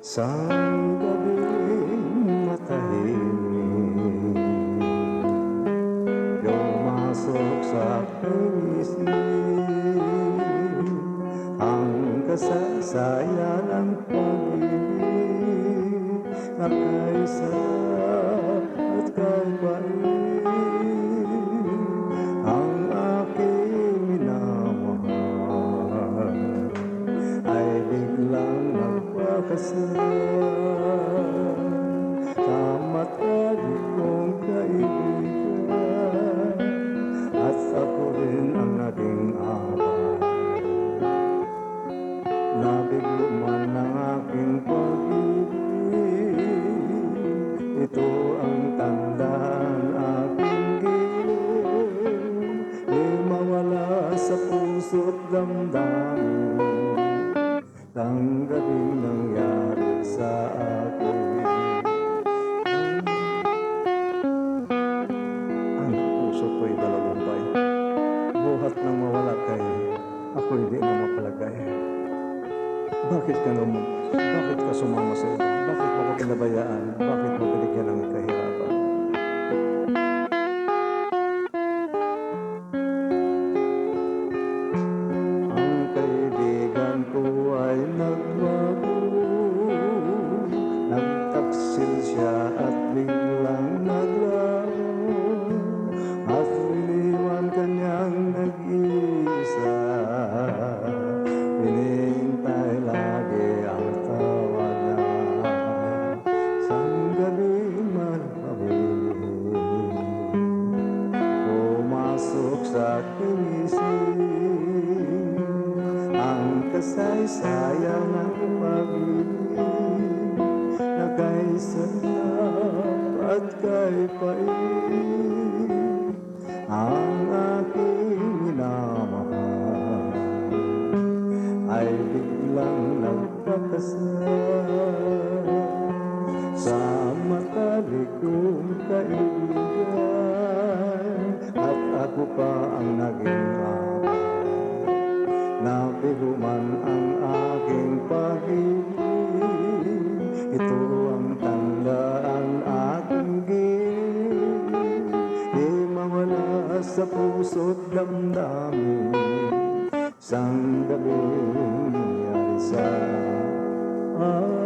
Sa gabing matahimik Lumasok sa aking isip Ang kasasaya ng pag-ibig Na kay pessoa. Buhat nang mawala kay Ako hindi na mapalagay Bakit ka naman? Bakit ka sumama sa iba? Bakit mo ko pinabayaan? Bakit mo binigyan ng kahirapan? Ang kaibigan ko ay nagbago Nagtaksil siya at biglang Ang kasaysayan ng pag-ibig Na kay at kay pait. Ang aking minamahal ang naging abay Nabigo man ang aking pag-ibig Ito ang tandaan aking gilig Di mawala sa puso't damdamin Sang gabing nangyari sa akin